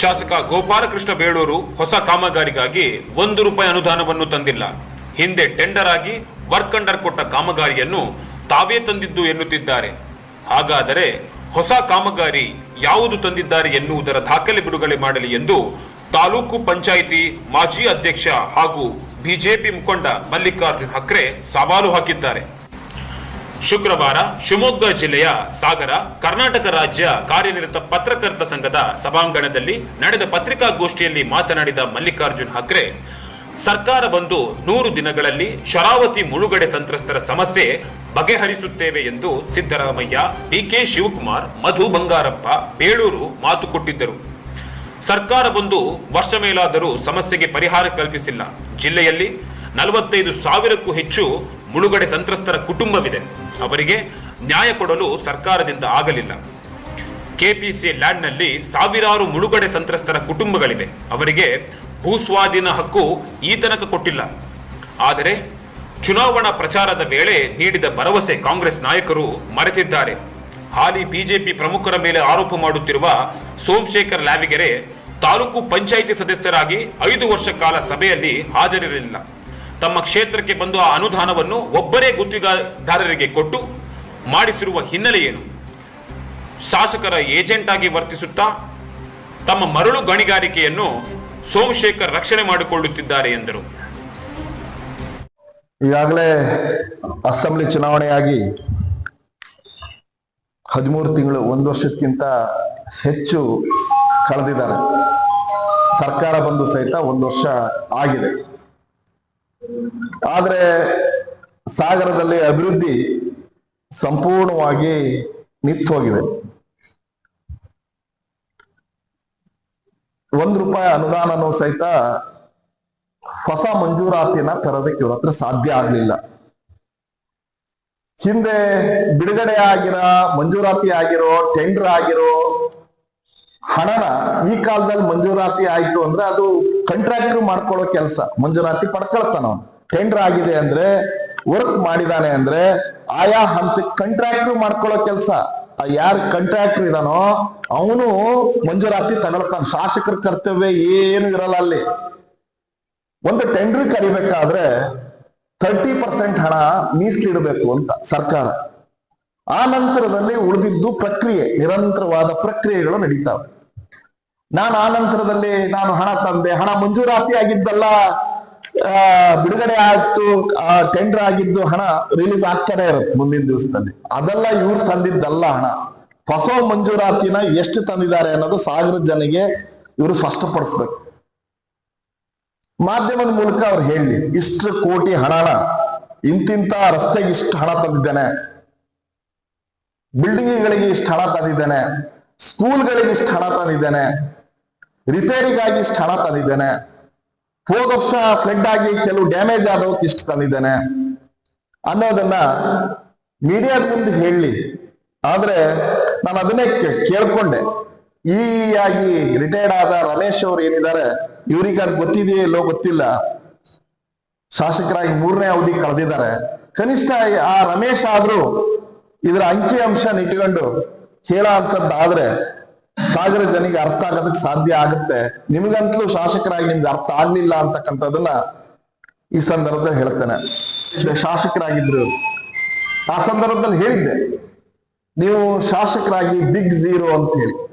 ಶಾಸಕ ಗೋಪಾಲಕೃಷ್ಣ ಬೇಳೂರು ಹೊಸ ಕಾಮಗಾರಿಗಾಗಿ ಒಂದು ರೂಪಾಯಿ ಅನುದಾನವನ್ನು ತಂದಿಲ್ಲ. ಹಿಂದೆ ಟೆಂಡರ್ ಆಗಿ ವರ್ಕ್ ಅಂಡರ್ ಕೊಟ್ಟ ಕಾಮಗಾರಿಯನ್ನು ತಾವೇ ತಂದಿದ್ದು ಎನ್ನುತ್ತಿದ್ದಾರೆ. ಹಾಗಾದರೆ ಹೊಸ ಕಾಮಗಾರಿ ಯಾವುದು ತಂದಿದ್ದಾರೆ ಎನ್ನುವುದರ ದಾಖಲೆ ಬಿಡುಗಡೆ ಮಾಡಲಿ ಎಂದು ತಾಲೂಕು ಪಂಚಾಯಿತಿ ಮಾಜಿ ಅಧ್ಯಕ್ಷ ಹಾಗೂ ಬಿಜೆಪಿ ಮುಖಂಡ ಮಲ್ಲಿಕಾರ್ಜುನ್ ಹಕ್ರೆ ಸವಾಲು ಹಾಕಿದ್ದಾರೆ. ಶುಕ್ರವಾರ ಶಿವಮೊಗ್ಗ ಜಿಲ್ಲೆಯ ಸಾಗರ, ಕರ್ನಾಟಕ ರಾಜ್ಯ ಕಾರ್ಯನಿರತ ಪತ್ರಕರ್ತ ಸಂಘದ ಸಭಾಂಗಣದಲ್ಲಿ ನಡೆದ ಪತ್ರಿಕಾಗೋಷ್ಠಿಯಲ್ಲಿ ಮಾತನಾಡಿದ ಮಲ್ಲಿಕಾರ್ಜುನ್ ಹಕ್ರೆ, ಸರ್ಕಾರ ಬಂದು ನೂರು ದಿನಗಳಲ್ಲಿ ಶರಾವತಿ ಮುಳುಗಡೆ ಸಂತ್ರಸ್ತರ ಸಮಸ್ಯೆ ಬಗೆಹರಿಸುತ್ತೇವೆ ಎಂದು ಸಿದ್ದರಾಮಯ್ಯ, ಡಿಕೆ ಶಿವಕುಮಾರ್, ಮಧು ಬಂಗಾರಪ್ಪ, ಬೇಳೂರು ಮಾತು ಕೊಟ್ಟಿದ್ದರು. ಸರ್ಕಾರ ಬಂದು ವರ್ಷ ಮೇಲಾದರೂ ಸಮಸ್ಯೆಗೆ ಪರಿಹಾರ ಕಲ್ಪಿಸಿಲ್ಲ. ಜಿಲ್ಲೆಯಲ್ಲಿ ನಲವತ್ತೈದು ಸಾವಿರಕ್ಕೂ ಹೆಚ್ಚು ಮುಳುಗಡೆ ಸಂತ್ರಸ್ತರ ಕುಟುಂಬವಿದೆ. ಅವರಿಗೆ ನ್ಯಾಯ ಕೊಡಲು ಸರ್ಕಾರದಿಂದ ಆಗಲಿಲ್ಲ. ಕೆಪಿಸಿ ಲ್ಯಾಂಡ್ನಲ್ಲಿ ಸಾವಿರಾರು ಮುಳುಗಡೆ ಸಂತ್ರಸ್ತರ ಕುಟುಂಬಗಳಿವೆ. ಅವರಿಗೆ ಭೂಸ್ವಾಧೀನ ಹಕ್ಕು ಈ ತನಕ ಕೊಟ್ಟಿಲ್ಲ. ಆದರೆ ಚುನಾವಣಾ ಪ್ರಚಾರದ ವೇಳೆ ನೀಡಿದ ಭರವಸೆ ಕಾಂಗ್ರೆಸ್ ನಾಯಕರು ಮರೆತಿದ್ದಾರೆ. ಹಾಲಿ ಬಿಜೆಪಿ ಪ್ರಮುಖರ ಮೇಲೆ ಆರೋಪ ಮಾಡುತ್ತಿರುವ ಸೋಮಶೇಖರ್ ಲಾವಿಗೆರೆ ತಾಲೂಕು ಪಂಚಾಯಿತಿ ಸದಸ್ಯರಾಗಿ ಐದು ವರ್ಷ ಕಾಲ ಸಭೆಯಲ್ಲಿ ಹಾಜರಿರಲಿಲ್ಲ. ತಮ್ಮ ಕ್ಷೇತ್ರಕ್ಕೆ ಬಂದು ಆ ಅನುದಾನವನ್ನು ಒಬ್ಬರೇ ಗುತ್ತಿಗೆದಾರರಿಗೆ ಕೊಟ್ಟು ಮಾಡಿಸಿರುವ ಹಿನ್ನೆಲೆ ಏನು? ಶಾಸಕರ ಏಜೆಂಟ್ ಆಗಿ ವರ್ತಿಸುತ್ತಾ ತಮ್ಮ ಮರಳು ಗಣಿಗಾರಿಕೆಯನ್ನು ಸೋಮಶೇಖರ್ ರಕ್ಷಣೆ ಮಾಡಿಕೊಳ್ಳುತ್ತಿದ್ದಾರೆ ಎಂದರು. ಈಗಾಗಲೇ ಅಸೆಂಬ್ಲಿ ಚುನಾವಣೆಯಾಗಿ ಹದಿಮೂರು ತಿಂಗಳು, ಒಂದು ವರ್ಷಕ್ಕಿಂತ ಹೆಚ್ಚು ಕಳೆದಿದ್ದಾರೆ. ಸರ್ಕಾರ ಬಂದು ಸಹಿತ ಒಂದು ವರ್ಷ ಆಗಿದೆ. ಆದ್ರೆ ಸಾಗರದಲ್ಲಿ ಅಭಿವೃದ್ಧಿ ಸಂಪೂರ್ಣವಾಗಿ ನಿಂತು ಹೋಗಿದೆ. ಒಂದು ರೂಪಾಯಿ ಅನುದಾನನೂ ಸಹಿತ ಹೊಸ ಮಂಜೂರಾತಿಯನ್ನ ತರೋದಕ್ಕೆ ಇವ್ರ ಹತ್ರ ಸಾಧ್ಯ ಆಗ್ಲಿಲ್ಲ. ಹಿಂದೆ ಬಿಡುಗಡೆ ಆಗಿರೋ ಮಂಜೂರಾತಿ ಆಗಿರೋ ಟೆಂಡರ್ ಆಗಿರೋ ಹಣನ ಈ ಕಾಲದಲ್ಲಿ ಮಂಜೂರಾತಿ ಆಯ್ತು ಅಂದ್ರೆ ಅದು ಕಂಟ್ರಾಕ್ಟರ್ ಮಾಡ್ಕೊಳ್ಳೋ ಕೆಲಸ. ಮಂಜೂರಾತಿ ಪಡ್ಕೊಳ್ತಾನ ಟೆಂಡರ್ ಆಗಿದೆ ಅಂದ್ರೆ ವರ್ಕ್ ಮಾಡಿದಾನೆ ಅಂದ್ರೆ, ಆಯಾ ಹಂತಕ್ಕೆ ಕಂಟ್ರಾಕ್ಟರ್ ಮಾಡ್ಕೊಳ್ಳೋ ಕೆಲಸ. ಯಾರು ಕಂಟ್ರಾಕ್ಟರ್ ಇದಾನೋ, ಅವನು ಮಂಜೂರಾತಿ ತಗೊಳ್ತಾನ. ಶಾಸಕರ ಕರ್ತವ್ಯ ಏನು ಇರಲ್ಲ ಅಲ್ಲಿ. ಒಂದು ಟೆಂಡರ್ ಕರಿಬೇಕಾದ್ರೆ ತರ್ಟಿ ಪರ್ಸೆಂಟ್ ಹಣ ಮೀಸಲಿಡಬೇಕು ಅಂತ ಸರ್ಕಾರ. ಆ ನಂತರದಲ್ಲಿ ಉಳಿದಿದ್ದು ಪ್ರಕ್ರಿಯೆ, ನಿರಂತರವಾದ ಪ್ರಕ್ರಿಯೆಗಳು ನಡೀತಾವೆ. ನಾನು ಆ ನಂತರದಲ್ಲಿ ನಾನು ಹಣ ತಂದೆ. ಹಣ ಮಂಜೂರಾತಿ ಆಗಿದ್ದಲ್ಲ ಬಿಡುಗಡೆ ಆಯ್ತು ಟೆಂಡರ್ ಆಗಿದ್ದು ಹಣ ರಿಲೀಸ್ ಆಗ್ತಾನೆ ಇರುತ್ತೆ ಮುಂದಿನ ದಿವಸದಲ್ಲಿ. ಅದೆಲ್ಲ ಇವ್ರು ತಂದಿದ್ದಲ್ಲ ಹಣ. ಹೊಸ ಮಂಜೂರಾತಿನ ಎಷ್ಟು ತಂದಿದ್ದಾರೆ ಅನ್ನೋದು ಸಾವಿರ ಜನಿಗೆ ಇವರು ಸ್ಪಷ್ಟಪಡಿಸ್ಬೇಕು. ಮಾಧ್ಯಮದ ಮೂಲಕ ಅವ್ರು ಹೇಳಿ, ಇಷ್ಟು ಕೋಟಿ ಹಣನ, ಇಂತಿಂತ ರಸ್ತೆಗೆ ಇಷ್ಟು ಹಣ ತಂದಿದ್ದೇನೆ. ಬಿಲ್ಡಿಂಗ್ಗಳಿಗೆ ಇಷ್ಟು ಹಣ ತಂದಿದ್ದೇನೆ. ಸ್ಕೂಲ್ಗಳಿಗೆ ಇಷ್ಟು ಹಣ ತಂದಿದ್ದೇನೆ. ರಿಪೇರಿಗಾಗಿ ಇಷ್ಟು ಹಣ ತಂದಿದ್ದೇನೆ. ಹೋದ ವರ್ಷ ಫ್ಲಡ್ ಆಗಿ ಕೆಲವು ಡ್ಯಾಮೇಜ್ ಆದವಕ್ಕೆ ಇಷ್ಟು ತಂದಿದ್ದೇನೆ. ಅನ್ನೋದನ್ನ ಮೀಡಿಯಾದ ಮುಂದೆ ಹೇಳಿ. ಆದ್ರೆ ನಾನು ಅದನ್ನೇ ಕೇಳ್ಕೊಂಡೆ. ಈ ಆಗಿ ರಿಟೈರ್ಡ್ ಆದ ರಮೇಶ್ ಅವ್ರು ಏನಿದ್ದಾರೆ, ಇವ್ರಿಗೆ ಅದು ಗೊತ್ತಿದೆಯೇ ಇಲ್ಲೋ ಗೊತ್ತಿಲ್ಲ. ಶಾಸಕರಾಗಿ ಮೂರನೇ ಅವಧಿ ಕಳೆದಿದ್ದಾರೆ. ಕನಿಷ್ಠ ಆ ರಮೇಶ್ ಆದ್ರೂ ಇದರ ಅಂಕಿ ಅಂಶ ಇಟ್ಕೊಂಡು ಹೇಳ ಅಂತದ್ದಾದ್ರೆ ಸಾಗರ ಜನಿಗೆ ಅರ್ಥ ಆಗೋದಕ್ಕೆ ಸಾಧ್ಯ ಆಗುತ್ತೆ. ನಿಮಗಂತಲೂ ಶಾಸಕರಾಗಿ ನಿಮ್ಗೆ ಅರ್ಥ ಆಗ್ಲಿಲ್ಲ ಅಂತಕ್ಕಂಥದ್ದನ್ನ ಈ ಸಂದರ್ಭದಲ್ಲಿ ಹೇಳ್ತೇನೆ. ಶಾಸಕರಾಗಿದ್ರು. ಆ ಸಂದರ್ಭದಲ್ಲಿ ಹೇಳಿದ್ದೆ. ನೀವು ಶಾಸಕರಾಗಿ ಬಿಗ್ ಝೀರೋ ಅಂತ ಹೇಳಿ.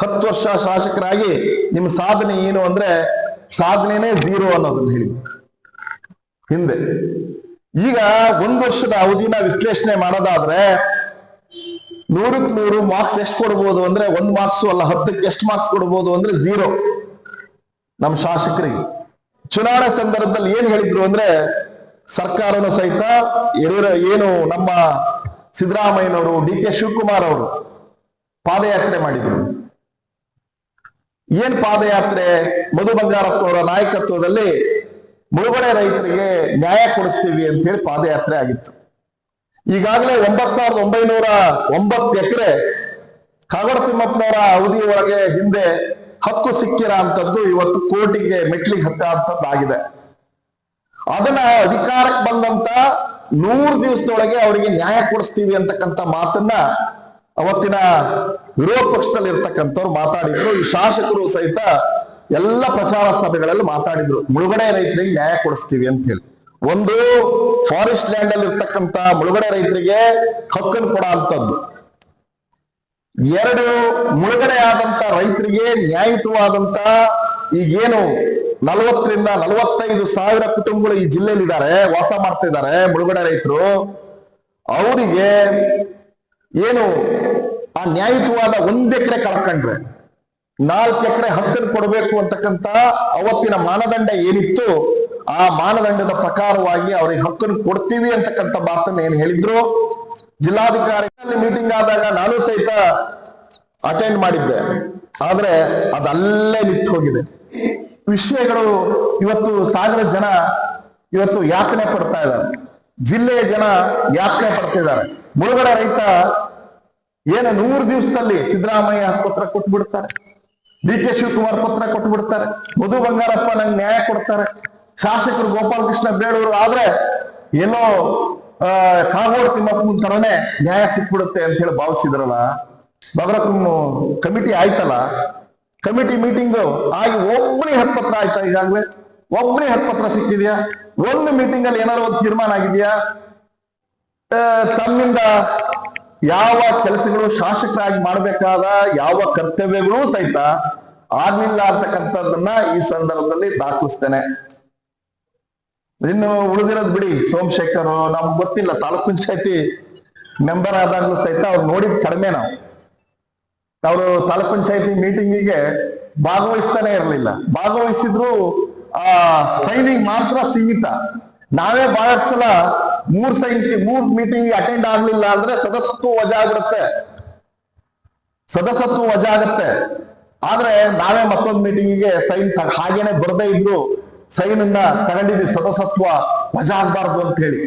ಹತ್ತು ವರ್ಷ ಶಾಸಕರಾಗಿ ನಿಮ್ಮ ಸಾಧನೆ ಏನು ಅಂದ್ರೆ ಸಾಧನೆನೇ ಝೀರೋ ಅನ್ನೋದನ್ನ ಹೇಳಿ. ಹಿಂದೆ. ಈಗ ಒಂದು ವರ್ಷದ ಅವಧಿನ ವಿಶ್ಲೇಷಣೆ ಮಾಡೋದಾದ್ರೆ ನೂರಕ್ ನೂರು ಮಾರ್ಕ್ಸ್ ಎಷ್ಟು ಕೊಡ್ಬೋದು ಅಂದ್ರೆ ಒಂದ್ ಮಾರ್ಕ್ಸ್ ಅಲ್ಲ, ಹತ್ತಕ್ಕೆ ಎಷ್ಟು ಮಾರ್ಕ್ಸ್ ಕೊಡ್ಬೋದು ಅಂದ್ರೆ ಝೀರೋ ನಮ್ಮ ಶಾಸಕರಿಗೆ. ಚುನಾವಣಾ ಸಂದರ್ಭದಲ್ಲಿ ಏನ್ ಹೇಳಿದ್ರು ಅಂದ್ರೆ, ಸರ್ಕಾರನು ಸಹಿತ ಏನು ನಮ್ಮ ಸಿದ್ದರಾಮಯ್ಯನವರು ಡಿ ಕೆ ಶಿವಕುಮಾರ್ ಅವರು ಪಾದಯಾತ್ರೆ ಮಾಡಿದ್ರು. ಏನ್ ಪಾದಯಾತ್ರೆ? ಮಧು ಬಂಗಾರಪ್ಪ ಅವರ ನಾಯಕತ್ವದಲ್ಲಿ ಮುಳುಗಡೆ ರೈತರಿಗೆ ನ್ಯಾಯ ಕೊಡಿಸ್ತೀವಿ ಅಂತ ಹೇಳಿ ಪಾದಯಾತ್ರೆ ಆಗಿತ್ತು. ಈಗಾಗಲೇ ಒಂಬತ್ ಸಾವಿರದ ಒಂಬೈನೂರ ಒಂಬತ್ತು ಎಕರೆ ಕಾಗಡ ತಿಮ್ಮಪ್ಪನವರ ಅವಧಿ ಹಿಂದೆ ಹಕ್ಕು ಸಿಕ್ಕಿರ ಅಂತದ್ದು ಇವತ್ತು ಕೋರ್ಟಿಗೆ ಮೆಟ್ಲಿಗೆ ಹತ್ತ ಅಂತದ್ದಾಗಿದೆ ಅದನ್ನ ಅಧಿಕಾರಕ್ಕೆ ಬಂದಂತ ನೂರು ದಿವಸದೊಳಗೆ ಅವರಿಗೆ ನ್ಯಾಯ ಕೊಡಿಸ್ತೀವಿ ಅಂತಕ್ಕಂಥ ಮಾತನ್ನ ಅವತ್ತಿನ ವಿರೋಧ ಪಕ್ಷದಲ್ಲಿ ಇರ್ತಕ್ಕಂಥವ್ರು ಮಾತಾಡಿದ್ರು. ಈ ಶಾಸಕರು ಸಹಿತ ಎಲ್ಲ ಪ್ರಚಾರ ಸಭೆಗಳಲ್ಲಿ ಮಾತಾಡಿದ್ರು. ಮುಳುಗಡೆ ರೈತರಿಗೆ ನ್ಯಾಯ ಕೊಡಿಸ್ತೀವಿ ಅಂತ ಹೇಳಿ. ಒಂದು ಫಾರೆಸ್ಟ್ ಲ್ಯಾಂಡ್ ಅಲ್ಲಿ ಇರ್ತಕ್ಕಂತ ಮುಳುಗಡೆ ರೈತರಿಗೆ ಹಕ್ಕನ್ನು ಕೊಡ ಅಂತದ್ದು. ಎರಡು ಮುಳುಗಡೆ ಆದಂತ ರೈತರಿಗೆ ನ್ಯಾಯಯುತವಾದಂತ ಈಗೇನು ನಲವತ್ತರಿಂದ ನಲವತ್ತೈದು ಸಾವಿರ ಕುಟುಂಬಗಳು ಈ ಜಿಲ್ಲೆಯಲ್ಲಿ ಇದ್ದಾರೆ ವಾಸ ಮಾಡ್ತಾ ಇದ್ದಾರೆ ಮುಳುಗಡೆ ರೈತರು. ಅವರಿಗೆ ಏನು ಆ ನ್ಯಾಯಯುತವಾದ ಒಂದ್ ಎಕರೆ ಕಳ್ಕೊಂಡ್ರೆ. ನಾಲ್ಕು ಎಕರೆ ಹಕ್ಕನ್ನು ಕೊಡಬೇಕು ಅಂತಕ್ಕಂತ ಅವತ್ತಿನ ಮಾನದಂಡ ಏನಿತ್ತು? ಆ ಮಾನದಂಡದ ಪ್ರಕಾರವಾಗಿ ಅವ್ರಿಗೆ ಹಕ್ಕನ್ನು ಕೊಡ್ತೀವಿ ಅಂತಕ್ಕಂಥ ಮಾತನ್ನ ಏನ್ ಹೇಳಿದ್ರು? ಜಿಲ್ಲಾಧಿಕಾರಿ ಮೀಟಿಂಗ್ ಆದಾಗ ನಾನು ಸಹಿತ ಅಟೆಂಡ್ ಮಾಡಿದ್ದೆ. ಆದ್ರೆ ಅದಲ್ಲೇ ನಿಂತು ಹೋಗಿದೆ. ವಿಷಯಗಳು ಇವತ್ತು ಸಾವಿರ ಜನ ಇವತ್ತು ಯಾತನೆ ಪಡ್ತಾ ಇದ್ದಾರೆ. ಜಿಲ್ಲೆಯ ಜನ ಯಾತನೆ ಪಡ್ತಿದ್ದಾರೆ ಮುಳುಗಡೆ ರೈತ ಏನ ನೂರು ದಿವಸದಲ್ಲಿ ಸಿದ್ದರಾಮಯ್ಯ ಪತ್ರ ಕೊಟ್ಬಿಡ್ತಾರೆ. ಡಿ ಕೆ ಶಿವಕುಮಾರ್ ಪತ್ರ ಕೊಟ್ಬಿಡ್ತಾರೆ. ಮಧು ಬಂಗಾರಪ್ಪ ನಂಗೆ ನ್ಯಾಯ ಕೊಡ್ತಾರೆ. ಶಾಸಕರು ಗೋಪಾಲ ಕೃಷ್ಣ ಬೇಳೂರು ಆದ್ರೆ ಏನೋ ಕಾಗೋಡು ತಿಮ್ಮಪ್ಪನ ತರನೇ ನ್ಯಾಯ ಸಿಕ್ಬಿಡುತ್ತೆ ಅಂತ ಹೇಳಿ ಭಾವಿಸಿದ್ರಲ್ಲ ಬಗರಕಮ್ ಕಮಿಟಿ ಆಯ್ತಲ್ಲ, ಕಮಿಟಿ ಮೀಟಿಂಗ್ ಆಗಿ ಒಬ್ಬನೇ ಹತ್ತು ಪತ್ರ ಆಯ್ತಾ ಈಗಾಗ್ಲೇ? ಒಬ್ಬನೇ ಹತ್ತು ಪತ್ರ ಸಿಕ್ಕಿದ್ಯಾ? ಒಂದು ಮೀಟಿಂಗ್ ಅಲ್ಲಿ ಏನಾದ್ರು ಒಂದು ತೀರ್ಮಾನ ಆಗಿದೆಯಾ? ತಮ್ಮಿಂದ ಯಾವ ಕೆಲಸಗಳು ಶಾಸಕರಾಗಿ ಮಾಡಬೇಕಾದ ಯಾವ ಕರ್ತವ್ಯಗಳು ಸಹಿತ ಆಗ್ಲಿಲ್ಲ ಅಂತಕ್ಕಂಥದ್ದನ್ನ ಈ ಸಂದರ್ಭದಲ್ಲಿ ದಾಖಲಿಸ್ತೇನೆ. ಇನ್ನು ಉಳಿದಿರೋದ್ ಬಿಡಿ, ಸೋಮಶೇಖರ್, ನಮ್ಗೆ ಗೊತ್ತಿಲ್ಲ, ತಾಲೂಕ್ ಪಂಚಾಯತಿ ಮೆಂಬರ್ ಆದಾಗ್ಲೂ ಸಹಿತ ಅವ್ರು ನೋಡಿದ್ ಕಡಿಮೆ ನಾವು. ಅವರು ತಾಲೂಕ್ ಪಂಚಾಯತಿ ಮೀಟಿಂಗಿಗೆ ಭಾಗವಹಿಸ್ತಾನೆ ಇರಲಿಲ್ಲ. ಭಾಗವಹಿಸಿದ್ರು, ಆ ಸೈನಿಂಗ್ ಮಾತ್ರ ಸೀಮಿತ. ನಾವೇ ಬಹಳಷ್ಟು ಸಲ ಮೂರ್ ಸೈನ್ ಮೂರ್ ಮೀಟಿಂಗ್ ಅಟೆಂಡ್ ಆಗ್ಲಿಲ್ಲ ಅಂದ್ರೆ ಸದಸ್ಯತ್ವ ವಜಾ ಆಗ್ಬಿಡುತ್ತೆ ಸದಸ್ಯತ್ವ ವಜಾ ಆಗತ್ತೆ ಆದ್ರೆ ನಾವೇ ಮತ್ತೊಂದು ಮೀಟಿಂಗಿಗೆ ಸೈನ್ ಹಾಗೇನೆ ಬರದೇ ಇದ್ರು ಸೈನ್ ಅನ್ನ ತಗೊಂಡಿದ್ವಿ ಸದಸ್ಯತ್ವ ವಜಾ ಅಂತ ಹೇಳಿ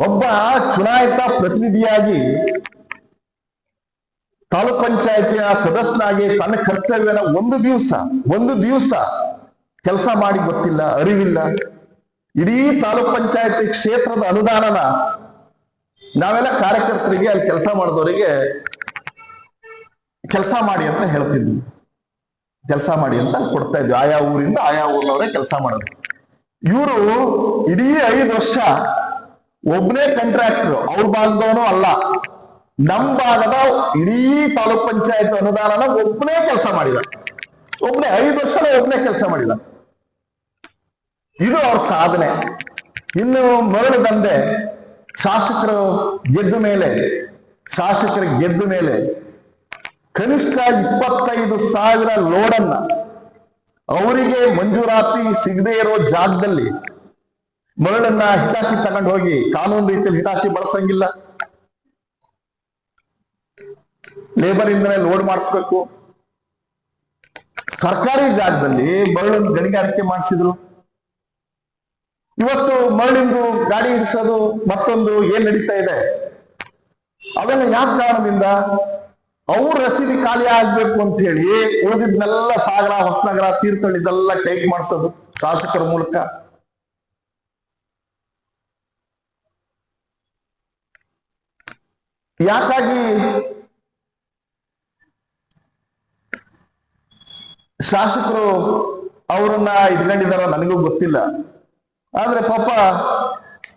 ಒಬ್ಬ ಚುನಾಯಿತ ಪ್ರತಿನಿಧಿಯಾಗಿ ತಾಲೂಕ್ ಪಂಚಾಯತಿಯ ಸದಸ್ಯನಾಗಿ ತನ್ನ ಕರ್ತವ್ಯನ ಒಂದು ದಿವಸ ಒಂದು ದಿವಸ ಕೆಲಸ ಮಾಡಿ ಗೊತ್ತಿಲ್ಲ, ಅರಿವಿಲ್ಲ. ಇಡೀ ತಾಲೂಕ್ ಪಂಚಾಯತಿ ಕ್ಷೇತ್ರದ ಅನುದಾನನ ನಾವೆಲ್ಲ ಕಾರ್ಯಕರ್ತರಿಗೆ ಅಲ್ಲಿ ಕೆಲಸ ಮಾಡಿದವರಿಗೆ ಕೆಲಸ ಮಾಡಿ ಅಂತ ಹೇಳ್ತಿದ್ವಿ. ಕೆಲಸ ಮಾಡಿ ಅಂತ ಕೊಡ್ತಾ ಇದ್ವಿ. ಆಯಾ ಊರಿಂದ ಆಯಾ ಊರಿನವರೇ ಕೆಲಸ ಮಾಡೋದು ಇವರು ಇಡೀ ಐದು ವರ್ಷ ಒಬ್ಬನೇ ಕಾಂಟ್ರಾಕ್ಟರ್ ಅವ್ರ ಭಾಗದವನು ಅಲ್ಲ. ನಮ್ ಭಾಗದ ಇಡೀ ತಾಲೂಕ್ ಪಂಚಾಯತ್ ಅನುದಾನನ ಒಬ್ಬನೇ ಕೆಲಸ ಮಾಡಿದ. ಒಬ್ಬನೇ ಐದು ವರ್ಷ ಒಬ್ಬನೇ ಕೆಲಸ ಮಾಡಿದ. ಇದು ಅವ್ರ ಸಾಧನೆ. ಇನ್ನು ಮರಳು ತಂದೆ ಶಾಸಕರು ಗೆದ್ದ ಮೇಲೆ, ಶಾಸಕರು ಗೆದ್ದ ಮೇಲೆ ಕನಿಷ್ಠ ಇಪ್ಪತ್ತೈದು ಸಾವಿರ ಲೋಡನ್ನ ಅವರಿಗೆ ಮಂಜೂರಾತಿ ಸಿಗದೆ ಇರೋ ಜಾಗದಲ್ಲಿ ಮರಳನ್ನ ಹಿಟಾಚಿ ತಗೊಂಡು ಹೋಗಿ ಕಾನೂನು ರೀತಿಯಲ್ಲಿ ಹಿಟಾಚಿ ಬಳಸಂಗಿಲ್ಲ. ಲೇಬರ್ ಇಂದನೇ ಲೋಡ್ ಮಾಡಿಸ್ಬೇಕು. ಸರ್ಕಾರಿ ಜಾಗದಲ್ಲಿ ಮರಳನ್ನು ಗಣಿಗಾರಿಕೆ ಮಾಡಿಸಿದ್ರು. ಇವತ್ತು ಮರಳಿಂದು ಗಾಡಿ ಹಿಡಿಸೋದು ಮತ್ತೊಂದು ಏನ್ ನಡೀತಾ ಇದೆ? ಅವೆಲ್ಲ ಯಾವ ಕಾರಣದಿಂದ? ಅವ್ರ ರಸೀದಿ ಖಾಲಿ ಆಗ್ಬೇಕು ಅಂತ ಹೇಳಿ ಉಳಿದಿದ್ನೆಲ್ಲ ಸಾಗರ, ಹೊಸನಗರ, ತೀರ್ಥಹಳ್ಳಿ ಇದೆಲ್ಲ ಟೇಕ್ ಮಾಡಿಸೋದು ಶಾಸಕರ ಮೂಲಕ. ಯಾಕಾಗಿ ಶಾಸಕರು ಅವರನ್ನ ಇಟ್ಕೊಂಡಿದಾರ ನನಗೂ ಗೊತ್ತಿಲ್ಲ. ಆದ್ರೆ ಪಾಪ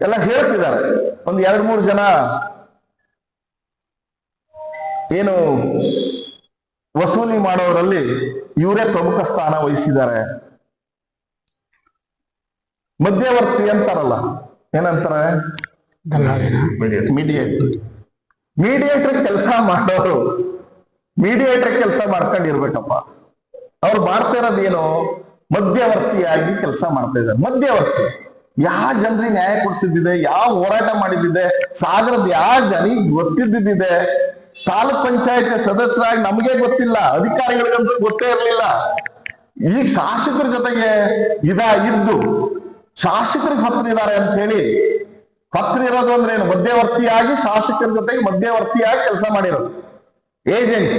ಎಲ್ಲ ಹೇಳ್ತಿದ್ದಾರೆ. ಒಂದ್ ಎರಡ್ ಮೂರು ಜನ ಏನು ವಸೂಲಿ ಮಾಡೋರಲ್ಲಿ ಇವರೇ ಪ್ರಮುಖ ಸ್ಥಾನ ವಹಿಸಿದ್ದಾರೆ. ಮಧ್ಯವರ್ತಿ ಅಂತಾರಲ್ಲ ಏನಂತಾರೆ? ಮೀಡಿಯೇಟರ್ ಮೀಡಿಯೇಟರ್ ಕೆಲಸ ಮಾಡೋರು ಮೀಡಿಯೇಟರ್ ಕೆಲಸ ಮಾಡ್ಕೊಂಡಿರ್ಬೇಕಪ್ಪ. ಅವ್ರು ಮಾಡ್ತಾ ಇರೋದೇನು? ಮಧ್ಯವರ್ತಿಯಾಗಿ ಕೆಲಸ ಮಾಡ್ತಾ ಇದ್ದಾರೆ. ಮಧ್ಯವರ್ತಿ ಯಾವ ಜನರಿಗೆ ನ್ಯಾಯ ಕೊಡಿಸಿದ್ದಿದೆ ಯಾವ ಹೋರಾಟ ಮಾಡಿದ್ದಿದೆ ಸಾಗರದ ಯಾವ ಜನಿಗೆ ಗೊತ್ತಿದ್ದಿದೆ ತಾಲೂಕ್ ಪಂಚಾಯತ್ ಸದಸ್ಯರಾಗಿ ನಮಗೆ ಗೊತ್ತಿಲ್ಲ ಅಧಿಕಾರಿಗಳಿಗಂತೂ ಗೊತ್ತೇ ಇರಲಿಲ್ಲ. ಈಗ ಶಾಸಕರ ಜೊತೆಗೆ ಇದ ಇದ್ದು, ಶಾಸಕರಿಗೆ ಹತ್ತಿದ್ದಾರೆ ಅಂತ ಹೇಳಿ ಹತ್ರ ಇರೋದು ಅಂದ್ರೆ ಏನು? ಮಧ್ಯವರ್ತಿಯಾಗಿ ಶಾಸಕರ ಜೊತೆಗೆ ಮಧ್ಯವರ್ತಿಯಾಗಿ ಕೆಲಸ ಮಾಡಿರೋದು. ಏಜೆಂಟ್.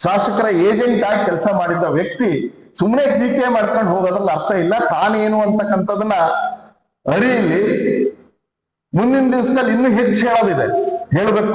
ಶಾಸಕರ ಏಜೆಂಟ್ ಆಗಿ ಕೆಲಸ ಮಾಡಿದ್ದ ವ್ಯಕ್ತಿ ಸುಮ್ಮನೆ ಟೀಕೆ ಮಾಡ್ಕೊಂಡು ಹೋಗೋದ್ರಲ್ಲಿ ಅರ್ಥ ಇಲ್ಲ. ತಾನೇನು ಅಂತಕ್ಕಂಥದನ್ನ ಅರಿಯಲಿ ಮುಂದಿನ ದಿವಸದಲ್ಲಿ ಇನ್ನೂ ಹೆಚ್ಚು ಹೇಳೋದಿದೆ. ಹೇಳ್ಬೇಕು